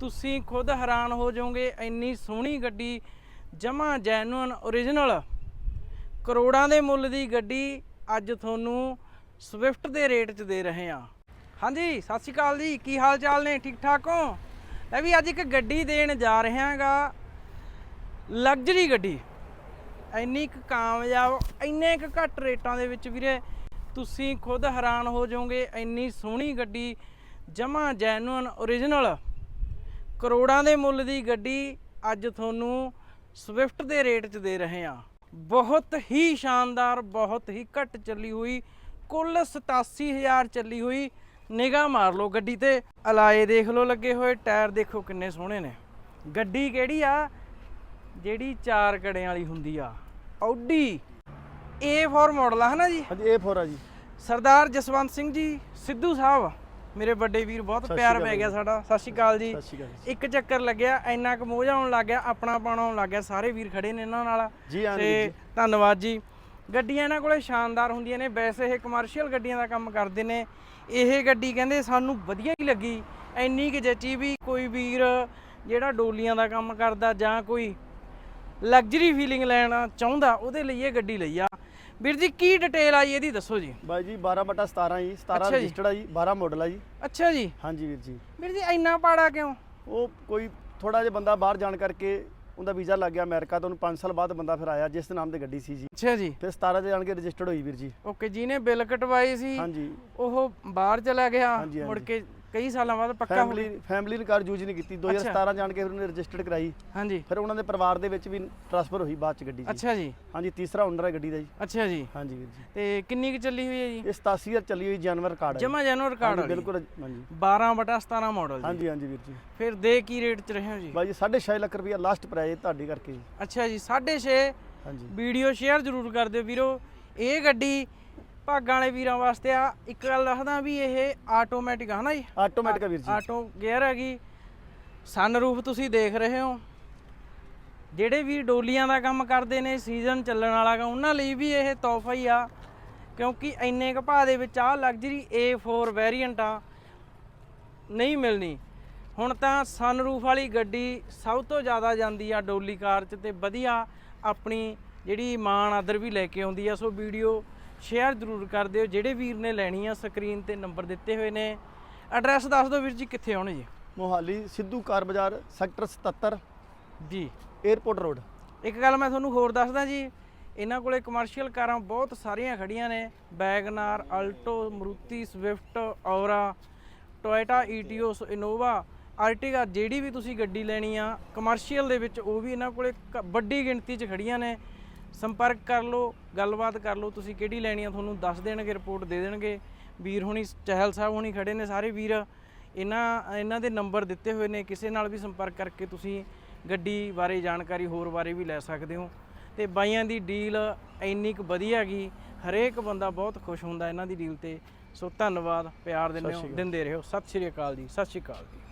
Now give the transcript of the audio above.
ਤੁਸੀਂ ਖੁਦ ਹੈਰਾਨ ਹੋ ਜਾਓਗੇ, ਇੰਨੀ ਸੋਹਣੀ ਗੱਡੀ ਜਮਾ ਜੈਨੂਨ origignal ਕਰੋੜਾਂ ਦੇ ਮੁੱਲ ਦੀ ਗੱਡੀ ਅੱਜ ਤੁਹਾਨੂੰ ਸਵਿਫਟ ਦੇ ਰੇਟ 'ਚ ਦੇ ਰਹੇ ਹਾਂ। ਹਾਂਜੀ, ਸਤਿ ਸ਼੍ਰੀ ਅਕਾਲ ਜੀ, ਕੀ ਹਾਲ ਚਾਲ ਨੇ? ਠੀਕ ਠਾਕ ਹੋ? ਲੈ ਵੀ ਅੱਜ ਇੱਕ ਗੱਡੀ ਦੇਣ ਜਾ ਰਹੇ ਹਾਂਗਾ ਲਗਜ਼ਰੀ ਗੱਡੀ। ਇੰਨੀ ਕੁ ਕਾਮਯਾਬ, ਇੰਨੇ ਕੁ ਘੱਟ ਰੇਟਾਂ ਦੇ ਵਿੱਚ ਵੀਰੇ, ਤੁਸੀਂ ਖੁਦ ਹੈਰਾਨ ਹੋ ਜਾਓਗੇ, ਇੰਨੀ ਸੋਹਣੀ ਗੱਡੀ ਜਮਾ ਜੈਨੂਨ origignal ਕਰੋੜਾਂ ਦੇ ਮੁੱਲ ਦੀ ਗੱਡੀ ਅੱਜ ਤੁਹਾਨੂੰ ਸਵਿਫਟ ਦੇ ਰੇਟ 'ਚ ਦੇ ਰਹੇ ਹਾਂ। ਬਹੁਤ ਹੀ ਸ਼ਾਨਦਾਰ ਬਹੁਤ ਹੀ ਘੱਟ ਚੱਲੀ ਹੋਈ ਕੁੱਲ 87000 ਚੱਲੀ ਹੋਈ ਨਿਗਾਹ ਮਾਰ ਲਓ ਗੱਡੀ ਤੇ। ਅਲਾਏ ਦੇਖ ਲਓ ਲੱਗੇ ਹੋਏ ਟਾਇਰ ਦੇਖੋ ਕਿੰਨੇ ਸੋਹਣੇ ਨੇ। ਗੱਡੀ ਕਿਹੜੀ ਆ? ਜਿਹੜੀ ਚਾਰ ਕੜਿਆਂ ਵਾਲੀ ਹੁੰਦੀ ਆ। ਆਡੀ A4 ਮਾਡਲ ਆ ਹਨਾ ਜੀ? ਹਾਂਜੀ ਇਹ ਫੋਰ ਆ ਜੀ। ਸਰਦਾਰ ਜਸਵੰਤ ਸਿੰਘ ਜੀ ਸਿੱਧੂ ਸਾਹਿਬ। ਮੇਰੇ ਵੱਡੇ ਵੀਰ ਬਹੁਤ ਪਿਆਰ ਪੈ ਗਿਆ ਸਾਡਾ। ਸਤਿ ਸ਼੍ਰੀ ਅਕਾਲ ਜੀ। ਇੱਕ ਚੱਕਰ ਲੱਗਿਆ ਇੰਨਾ ਕੁ ਮੋਹ ਆਉਣ ਲੱਗ ਗਿਆ ਆਪਣਾ ਪਾਣਾ ਆਉਣ ਲੱਗ ਗਿਆ ਸਾਰੇ ਵੀਰ ਖੜੇ ਨੇ ਇਹਨਾਂ ਨਾਲ। ਤੇ। ਧੰਨਵਾਦ ਜੀ। ਗੱਡੀਆਂ ਇਹਨਾਂ ਕੋਲੇ ਸ਼ਾਨਦਾਰ ਹੁੰਦੀਆਂ ਨੇ। ਵੈਸੇ ਇਹ ਕਮਰਸ਼ੀਅਲ ਗੱਡੀਆਂ ਦਾ ਕੰਮ ਕਰਦੇ ਨੇ। ਇਹ ਗੱਡੀ ਕਹਿੰਦੇ ਸਾਨੂੰ ਵਧੀਆ ਹੀ ਲੱਗੀ। ਇੰਨੀ ਕਿ ਜੱਚੀ ਵੀ ਕੋਈ ਵੀਰ ਜਿਹੜਾ ਡੋਲੀਆਂ ਦਾ ਕੰਮ ਕਰਦਾ ਜਾਂ ਕੋਈ ਲਗਜ਼ਰੀ ਫੀਲਿੰਗ ਲੈਣਾ ਚਾਹੁੰਦਾ ਉਹਦੇ ਲਈ ਇਹ ਗੱਡੀ ਲਈ ਆ। ਵੀਰ ਜੀ ਕੀ ਡਿਟੇਲ ਆਈ ਇਹਦੀ? ਦੱਸੋ ਜੀ। ਬਾਈ ਜੀ 12 ਬਟਾ 17 ਜੀ 17 ਅੱਛਾ ਜੀ। ਰਜਿਸਟਰਡ ਆ ਜੀ 12 ਮਾਡਲ ਆ ਜੀ। ਅੱਛਾ ਜੀ। ਹਾਂਜੀ ਵੀਰ ਜੀ। ਵੀਰ ਜੀ ਇੰਨਾ ਪਾੜਾ ਕਿਉਂ? ਉਹ ਕੋਈ ਥੋੜਾ ਜਿਹਾ ਬੰਦਾ ਬਾਹਰ ਜਾਣ ਕਰਕੇ ਉਹਦਾ ਵੀਜ਼ਾ ਲੱਗ ਗਿਆ ਅਮਰੀਕਾ ਤੋਂ ਉਹਨੂੰ 5 ਸਾਲ ਬਾਅਦ ਬੰਦਾ ਫਿਰ ਆਇਆ ਜਿਸ ਦੇ ਨਾਮ ਤੇ ਗੱਡੀ ਸੀ ਜੀ। ਅੱਛਾ ਜੀ। ਫਿਰ 17 ਤੇ ਜਾਣ ਕੇ ਰਜਿਸਟਰਡ ਹੋਈ ਵੀਰ ਜੀ। ਓਕੇ ਜਿਹਨੇ ਬਿੱਲ ਕਟਵਾਈ ਸੀ ਹਾਂਜੀ। ਉਹ ਬਾਹਰ ਚਲਾ ਗਿਆ ਹਾਂਜੀ, ਮੁੜ ਹਾਂਜੀ। ਕੇ ਕਈ ਸਾਲਾਂ ਬਾਅਦ ਪੱਕਾ ਹੋ ਫੈਮਿਲੀ ਫੈਮਿਲੀ ਨੇ ਕਾਰ ਯੂਜ਼ ਨਹੀਂ ਕੀਤੀ। 2017 ਜਾਣ ਕੇ ਫਿਰ ਉਹਨੇ ਰਜਿਸਟਰਡ ਕਰਾਈ। ਹਾਂਜੀ। ਫਿਰ ਉਹਨਾਂ ਦੇ ਪਰਿਵਾਰ ਦੇ ਵਿੱਚ ਵੀ ਟ੍ਰਾਂਸਫਰ ਹੋਈ ਬਾਅਦ ਚ ਗੱਡੀ ਜੀ ਅੱਛਾ ਜੀ। ਹਾਂਜੀ ਤੀਸਰਾ ਓਨਰ ਹੈ ਗੱਡੀ ਦਾ ਜੀ। ਅੱਛਾ ਜੀ। ਹਾਂਜੀ ਵੀਰ ਜੀ। ਤੇ ਕਿੰਨੀ ਕੁ ਚੱਲੀ ਹੋਈ ਹੈ ਜੀ? ਇਹ 87000 ਚੱਲੀ ਹੋਈ ਜਾਨਵਰ ਕਾਰਡ ਹੈ ਜਮਾ ਜਨੋ ਰਿਕਾਰਡ ਹਾਂਜੀ, ਵਾਲੀ ਬਿਲਕੁਲ ਹਾਂਜੀ। 12 ਬਟਾ 17 ਮਾਡਲ ਜੀ। ਹਾਂਜੀ ਹਾਂਜੀ ਵੀਰ ਜੀ। ਫਿਰ ਦੇ ਕੀ ਰੇਟ ਚ ਰਹੇ ਹੋ ਜੀ? ਬਾਈ ਜੀ 6.5 ਲੱਖ ਰੁਪਇਆ ਲਾਸਟ ਪ੍ਰਾਈਸ ਤੁਹਾਡੇ ਕਰਕੇ ਜੀ। ਅੱਛਾ ਜੀ 6.5 ਹਾਂਜੀ। ਵੀਡੀਓ ਸ਼ੇਅਰ ਜ਼ਰੂਰ ਕਰ ਦਿਓ ਵੀਰੋ। ਇਹ ਗੱਡੀ ਭਾਗਾਂ ਵਾਲੇ ਵੀਰਾਂ ਵਾਸਤੇ ਆ ਇੱਕ ਗੱਲ ਦੱਸਦਾ ਵੀ ਇਹ ਆਟੋਮੈਟਿਕ ਆ ਨਾ ਜੀ? ਆਟੋਮੈਟਿਕ ਵੀਰ ਜੀ। ਆਟੋ ਗੇਅਰ ਹੈਗੀ। ਸਨਰੂਫ ਤੁਸੀਂ ਦੇਖ ਰਹੇ ਹੋ। ਜਿਹੜੇ ਵੀ ਡੋਲੀਆਂ ਦਾ ਕੰਮ ਕਰਦੇ ਨੇ ਸੀਜ਼ਨ ਚੱਲਣ ਵਾਲਾ ਗਾ ਉਹਨਾਂ ਲਈ ਵੀ ਇਹ ਤੋਹਫਾ ਹੀ ਆ। ਕਿਉਂਕਿ ਇੰਨੇ ਕੁ ਭਾਅ ਦੇ ਵਿੱਚ ਆ ਲਗਜ਼ਰੀ A4 ਵੇਰੀਐਂਟ ਆ ਨਹੀਂ ਮਿਲਣੀ। ਹੁਣ ਤਾਂ ਸਨਰੂਫ ਵਾਲੀ ਗੱਡੀ ਸਭ ਤੋਂ ਜ਼ਿਆਦਾ ਜਾਂਦੀ ਆ ਡੋਲੀ ਕਾਰ 'ਚ ਤੇ ਵਧੀਆ ਆਪਣੀ ਜਿਹੜੀ ਮਾਣ ਆਦਰ ਵੀ ਲੈ ਕੇ ਆਉਂਦੀ ਆ ਸੋ ਵੀਡੀਓ ਸ਼ੇਅਰ ਜ਼ਰੂਰ ਕਰ ਦਿਓ। ਜਿਹੜੇ ਵੀਰ ਨੇ ਲੈਣੀ ਆ ਸਕਰੀਨ ਤੇ ਨੰਬਰ ਦਿੱਤੇ ਹੋਏ ਨੇ। ਐਡਰੈਸ ਦੱਸ ਦਿਓ ਵੀਰ ਜੀ ਕਿੱਥੇ ਆਉਣੇ ਜੀ? ਮੋਹਾਲੀ ਸਿੱਧੂ ਕਾਰ ਬਾਜ਼ਾਰ ਸੈਕਟਰ 77 ਜੀ। 에ਅਰਪੋਰਟ ਰੋਡ ਇੱਕ ਗੱਲ ਮੈਂ ਤੁਹਾਨੂੰ ਹੋਰ ਦੱਸਦਾ ਜੀ ਇਹਨਾਂ ਕੋਲੇ ਕਮਰਸ਼ੀਅਲ ਕਾਰਾਂ ਬਹੁਤ ਸਾਰੀਆਂ ਖੜੀਆਂ ਨੇ। WagonR Alto Maruti Swift Aura Toyota Etios Innova Ertiga ਜਿਹੜੀ ਵੀ ਤੁਸੀਂ ਗੱਡੀ ਲੈਣੀ ਆ ਕਮਰਸ਼ੀਅਲ ਦੇ ਵਿੱਚ ਉਹ ਵੀ ਇਹਨਾਂ ਕੋਲੇ ਵੱਡੀ ਗਿਣਤੀ 'ਚ ਖੜੀਆਂ ਨੇ। ਸੰਪਰਕ ਕਰ ਲਓ ਗੱਲਬਾਤ ਕਰ ਲਓ ਤੁਸੀਂ ਕਿਹੜੀ ਲੈਣੀ ਆ ਤੁਹਾਨੂੰ ਦੱਸ ਦੇਣਗੇ ਰਿਪੋਰਟ ਦੇ ਦੇਣਗੇ। ਵੀਰ ਹੁਣੀ ਚਹਿਲ ਸਾਹਿਬ ਹੁਣੀ ਖੜੇ ਨੇ ਸਾਰੇ ਵੀਰ। ਇਹਨਾਂ ਇਹਨਾਂ ਦੇ ਨੰਬਰ ਦਿੱਤੇ ਹੋਏ ਨੇ ਕਿਸੇ ਨਾਲ ਵੀ ਸੰਪਰਕ ਕਰਕੇ ਤੁਸੀਂ ਗੱਡੀ ਬਾਰੇ ਜਾਣਕਾਰੀ ਹੋਰ ਬਾਰੇ ਵੀ ਲੈ ਸਕਦੇ ਹੋ। ਤੇ ਬਾਈਆਂ ਦੀ ਡੀਲ ਇੰਨੀ ਕੁ ਵਧੀਆ ਹੈਗੀ ਹਰੇਕ ਬੰਦਾ ਬਹੁਤ ਖੁਸ਼ ਹੁੰਦਾ ਇਹਨਾਂ ਦੀ ਡੀਲ ਤੇ। ਸੋ ਧੰਨਵਾਦ ਪਿਆਰ ਦਿੰਦੇ ਹੋ ਦਿੰਦੇ ਰਹੋ। ਸਤਿ ਸ਼੍ਰੀ ਅਕਾਲ ਜੀ ਸਤਿ ਸ਼੍ਰੀ ਅਕਾਲ ਜੀ।